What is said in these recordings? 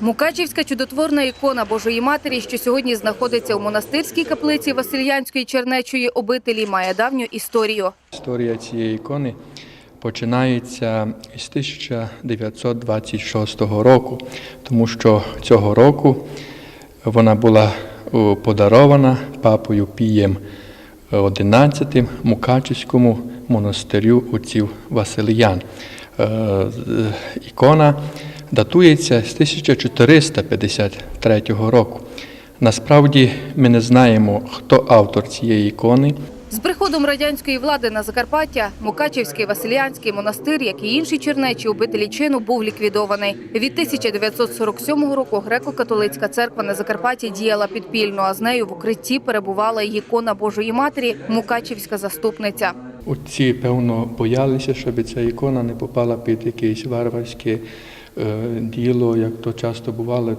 Мукачівська чудотворна ікона Божої Матері, що сьогодні знаходиться у монастирській каплиці Васильянської чернечої обителі, має давню історію. Історія цієї ікони починається з 1926 року, тому що цього року вона була подарована папою Пієм XI Мукачівському монастирю отців Василиян. Е, Ікона датується з 1453 року. Насправді ми не знаємо, хто автор цієї ікони. З приходом радянської влади на Закарпаття Мукачівський Васильянський монастир, як і інші чернечі обителі чину, був ліквідований. Від 1947 року греко-католицька церква на Закарпатті діяла підпільно, а з нею в укритті перебувала й ікона Божої Матері Мукачівська заступниця. Отці, певно, боялися, щоб ця ікона не попала під якесь варварське е, діло, як то часто бувало, е,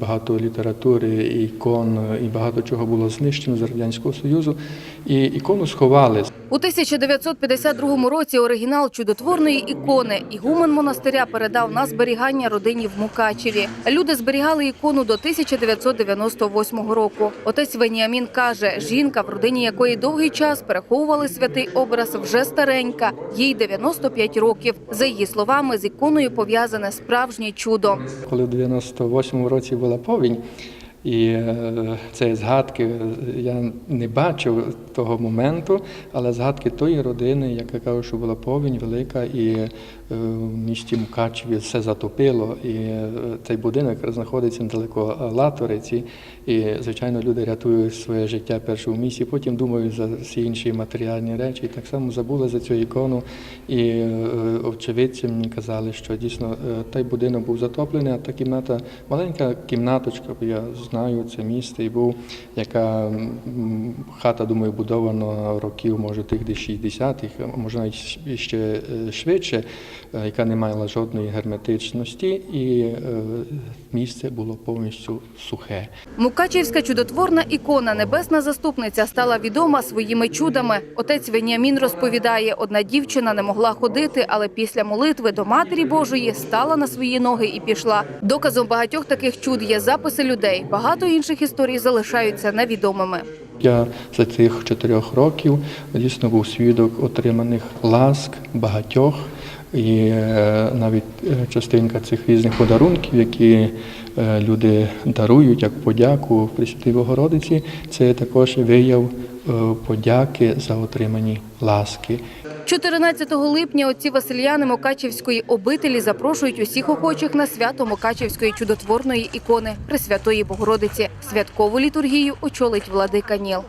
багато літератури, ікон е, і багато чого було знищено з Радянського Союзу. І ікону сховали. У 1952 році оригінал чудотворної ікони ігумен монастиря передав на зберігання родині в Мукачеві. Люди зберігали ікону до 1998 року. Отець Веніамін каже, жінка, в родині якої довгий час переховували святий образ, вже старенька, їй 95 років. За її словами, з іконою пов'язане справжнє чудо. Коли в 98-му році була повінь, і це згадки, я не бачив того моменту, але згадки тої родини, яка каже, що була повінь велика, і е, в місті Мукачеві все затопило. І е, цей будинок знаходиться недалеко Латориці. І, звичайно, люди рятують своє життя перше в місті, потім думають за всі інші матеріальні речі. І так само забули за цю ікону. І е, очевидці мені казали, що дійсно той будинок був затоплений, а та кімната, маленька кімнаточка, бо я знаю це місто і був, яка хата, думаю, будована років, може, тих десь 60-х, а може навіть ще е, швидше, е, яка не мала жодної герметичності, і е, місце було повністю сухе. Мукачівська чудотворна ікона Небесна заступниця стала відома своїми чудами. Отець Веніамін розповідає, одна дівчина не могла ходити, але після молитви до Матері Божої стала на свої ноги і пішла. Доказом багатьох таких чуд є записи людей. Багато інших історій залишаються невідомими. Я за цих чотирьох років дійсно був свідок отриманих ласк багатьох, і е, навіть е, частинка цих різних подарунків, які е, люди дарують як подяку Пресвятій Богородиці, це також вияв подяки за отримані ласки. 14 липня отці Васильяни Мокачівської обителі запрошують усіх охочих на свято Мокачівської чудотворної ікони Пресвятої Богородиці. Святкову літургію очолить владика Ніл.